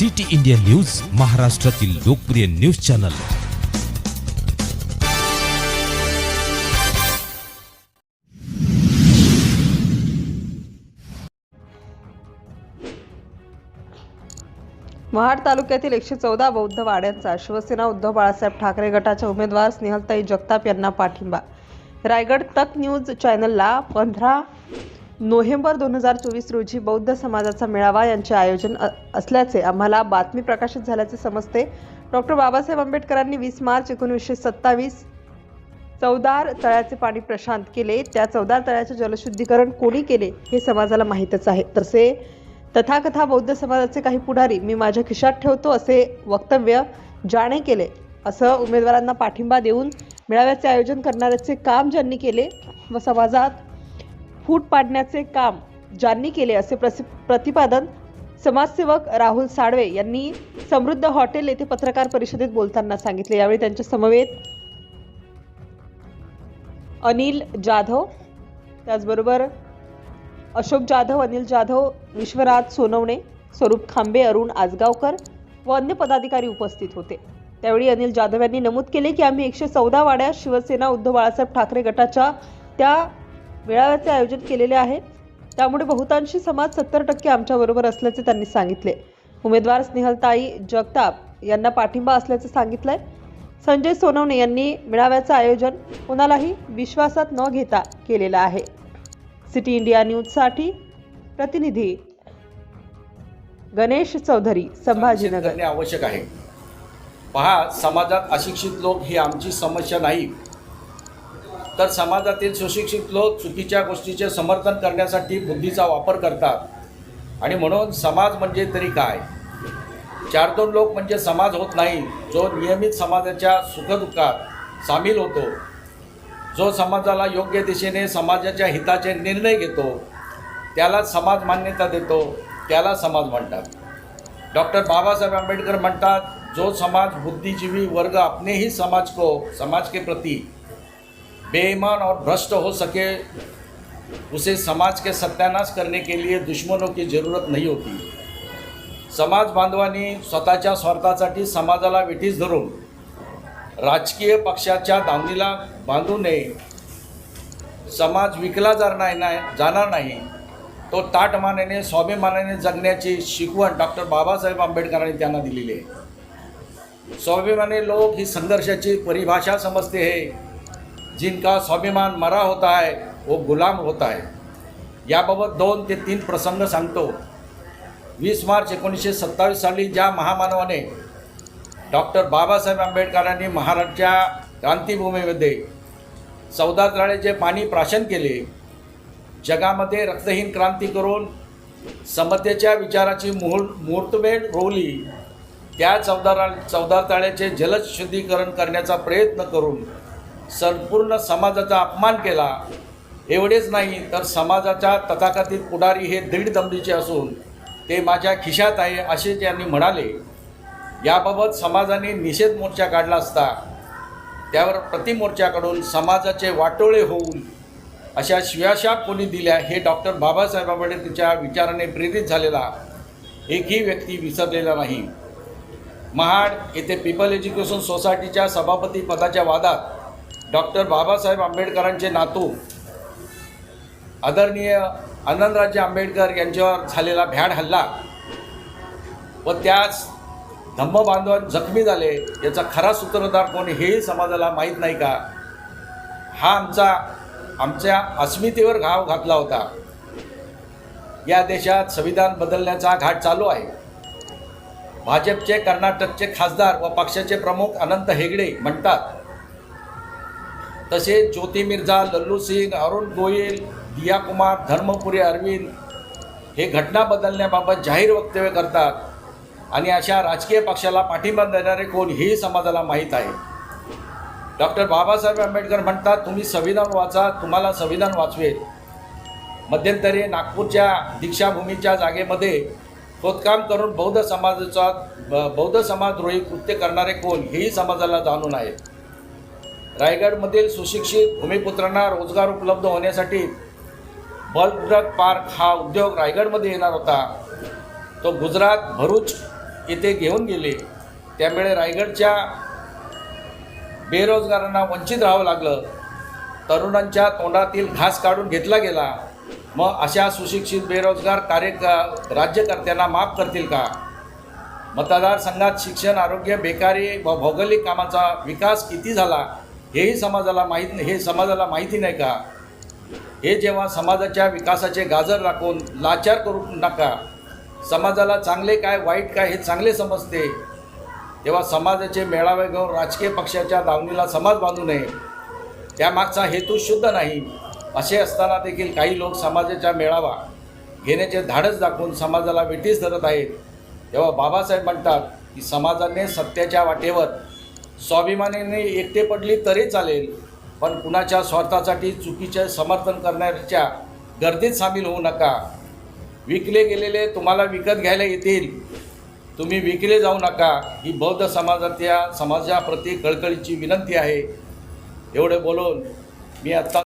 City India news महाराष्ट्रातील लोकप्रिय news channel. Mahad तालुक्यातील एकशे चौदा बौद्ध वाड्यांचा शिवसेना उद्धव बाळासाहेब ठाकरे गटाच्या उमेदवार स्नेहलताई जगताप यांना पाठिंबा. रायगड तक न्यूज चॅनलला पंधरा नोव्हेंबर दोन हजार चोवीस रोजी बौद्ध समाजाचा मेळावा यांचे आयोजन असल्याचे आम्हाला बातमी प्रकाशित झाल्याचे समजते. डॉक्टर बाबासाहेब आंबेडकरांनी वीस मार्च एकोणीसशे सत्तावीस चौदार तळ्याचे पाणी प्रशांत केले. त्या चौदार तळ्याचे जलशुद्धीकरण कोणी केले हे समाजाला माहीतच आहे. तसे तथाकथा बौद्ध समाजाचे काही पुढारी मी माझ्या खिशात ठेवतो असे वक्तव्य जाणे केले. असं उमेदवारांना पाठिंबा देऊन मेळाव्याचे आयोजन करणाऱ्याचे काम ज्यांनी केले व समाजात फूट पाडण्याचे काम ज्यांनी केले असे प्रसि प्रतिपादन समाजसेवक राहुल साळवे यांनी समृद्ध हॉटेल येथे पत्रकार परिषदेत बोलताना सांगितले. यावेळी त्यांच्या समवेत अनिल जाधव त्याचबरोबर अशोक जाधव अनिल जाधव विश्वनाथ सोनवणे स्वरूप खांबे अरुण आजगावकर व अन्य पदाधिकारी उपस्थित होते. त्यावेळी अनिल जाधव यांनी नमूद केले की आम्ही एकशे चौदा वाड्यात शिवसेना उद्धव बाळासाहेब ठाकरे गटाच्या त्या मेळाव्याचे आयोजन केलेले आहे. त्यामुळे बहुतांशी समाज सत्तर टक्के आमच्याबरोबर असल्याचे त्यांनी सांगितले. उमेदवार स्नेहलताई जगताप यांना पाठिंबा असल्याचे सांगितलंय. संजय सोनवणे यांनी मेळाव्याचं आयोजन कोणालाही विश्वासात न घेता केलेलं आहे. सिटी इंडिया न्यूजसाठी प्रतिनिधी गणेश चौधरी संभाजीनगर. आवश्यक आहे. पहा समाजात अशिक्षित लोक ही आमची समस्या नाही. तर समाजातील सुशिक्षित लोक चुकीच्या गोष्टीचे समर्थन करण्यासाठी बुद्धीचा वापर करतात. आणि म्हणून समाज म्हणजे तरी काय? चार दोन लोक म्हणजे समाज होत नाही जो नियमित समाजाच्या सुखदुःखात सामील होतो. जो समाजाला योग्य दिशेने समाजाच्या हिताचे निर्णय घेतो त्याला समाज मान्यता देतो त्याला समाज म्हणतात. डॉक्टर बाबासाहेब आंबेडकर म्हणतात जो समाज बुद्धिजीवी वर्ग अपने ही समाज को समाज के प्रति बेईमान और भ्रष्ट हो सके उसे समाज के सत्यानाश करने के लिए दुश्मनों की ज़रूरत नहीं होती। समाज बांधवांनी स्वतःच्या स्वार्थासाठी समाजाला वेठीस धरून राजकीय पक्षाच्या दावणीला बांधू नये. समाज विकला जाणार नाही जाणार नाही. तो ताटमानाने स्वाभिमानाने जगण्याची शिकवण डॉक्टर बाबासाहेब आंबेडकरांनी त्यांना दिलेली आहे. स्वाभिमानी लोक ही संघर्षाची परिभाषा समजते हे. जिनका स्वाभिमान मरा होता है वो गुलाम होता है। याबाबत दोन ते तीन प्रसंग सांगतो। वीस मार्च एकोणीसशे सत्तावीस साली ज्या महामानवाने डॉक्टर बाबासाहेब आंबेडकरांनी महाराष्ट्राच्या क्रांतीभूमीमध्ये चौदा तळ्याचे पाणी प्राशन केले जगामध्ये रक्तहीन क्रांती करून समतेच्या विचाराची मुहूर् मुहूर्तमेढ रोवली त्या चौदा चौदा तळ्याचे जलशुद्धीकरण करण्याचा प्रयत्न करून संपूर्ण समाजाचा अपमान केला. एवढेच नाही तर समाजाच्या तथाकथित पुढारी हे दीड दमडीचे असून ते माझ्या खिशात आहे असे त्यांनी म्हणाले. याबाबत समाजाने निषेध मोर्चा काढला असता त्यावर प्रतिमोर्चाकडून समाजाचे वाटोळे होऊन अशा शिव्याशाप कोणी दिल्या हे डॉक्टर बाबासाहेब आंबेडकरच्या विचाराने प्रेरित झालेला एकही व्यक्ती विसरलेला नाही. महाड येथे पीपल एज्युकेशन सोसायटीच्या सभापती पदाच्या वादात डॉक्टर बाबासाहेब आंबेडकरांचे नातू आदरणीय आनंदराजे आंबेडकर यांच्यावर झालेला भ्याड हल्ला व त्याच धम्म बांधवान जखमी झाले याचा खरा सूत्रधार कोण हेही समाजाला माहीत नाही का? हा आमचा आमच्या अस्मितेवर घाव घातला होता. या देशात संविधान बदलण्याचा घाट चालू आहे. भाजपचे कर्नाटकचे खासदार व पक्षाचे प्रमुख अनंत हेगडे म्हणतात तसेच ज्योती मिर्झा लल्लू सिंग अरुण गोयल दिया कुमार धर्मपुरी अरविंद हे घटना बदलण्याबाबत जाहीर वक्तव्य करतात आणि अशा राजकीय पक्षाला पाठिंबा देणारे कोण हेही समाजाला माहीत आहे. डॉक्टर बाबासाहेब आंबेडकर म्हणतात तुम्ही संविधान वाचा तुम्हाला संविधान वाचवेल. मध्यंतरी नागपूरच्या दीक्षाभूमीच्या जागेमध्ये खोदकाम करून बौद्ध समाजाचा बौद्ध समाजद्रोही कृत्य करणारे कोण हेही समाजाला जाणून आहे. रायगडमधील सुशिक्षित भूमिपुत्रांना रोजगार उपलब्ध होण्यासाठी बल्क पार्क हा उद्योग रायगडमध्ये येणार होता. तो गुजरात भरूच इथे घेऊन गेले. त्यामुळे रायगडच्या बेरोजगारांना वंचित राहावं लागलं. तरुणांच्या तोंडातील घास काढून घेतला गेला. मग अशा सुशिक्षित बेरोजगार कार्य राज्यकर्त्यांना माफ करतील का? मतदारसंघात शिक्षण आरोग्य बेकारी व भौगोलिक कामाचा विकास किती झाला? हेही समाजाला माहीत हे समाजाला माहिती नाही का? हे जेव्हा समाजाच्या विकासाचे गाजर राखून लाचार करू नका समाजाला चांगले काय वाईट काय हे चांगले समजते. तेव्हा समाजाचे मेळावे घेऊन राजकीय पक्षाच्या दावणीला समाज बांधू नये. त्यामागचा हेतू शुद्ध नाही. असे असताना देखील काही लोक समाजाच्या मेळावा घेण्याचे धाडस दाखवून समाजाला वेठीस धरत आहेत. तेव्हा बाबासाहेब म्हणतात की समाजाने सत्याच्या वाटेवर स्वाभिमानाने एकटे पडली तरी चालेल पण कुणाच्या स्वार्थासाठी चुकीचे समर्थन करण्याच्या गर्दीत सामील होऊ नका. विकले गेलेले तुम्हाला विकत घ्यायला येतील. तुम्ही विकले जाऊ नका. ही बौद्ध समाजातल्या समाजाप्रती कळकळीची विनंती आहे. एवढे बोलून मी आत्ता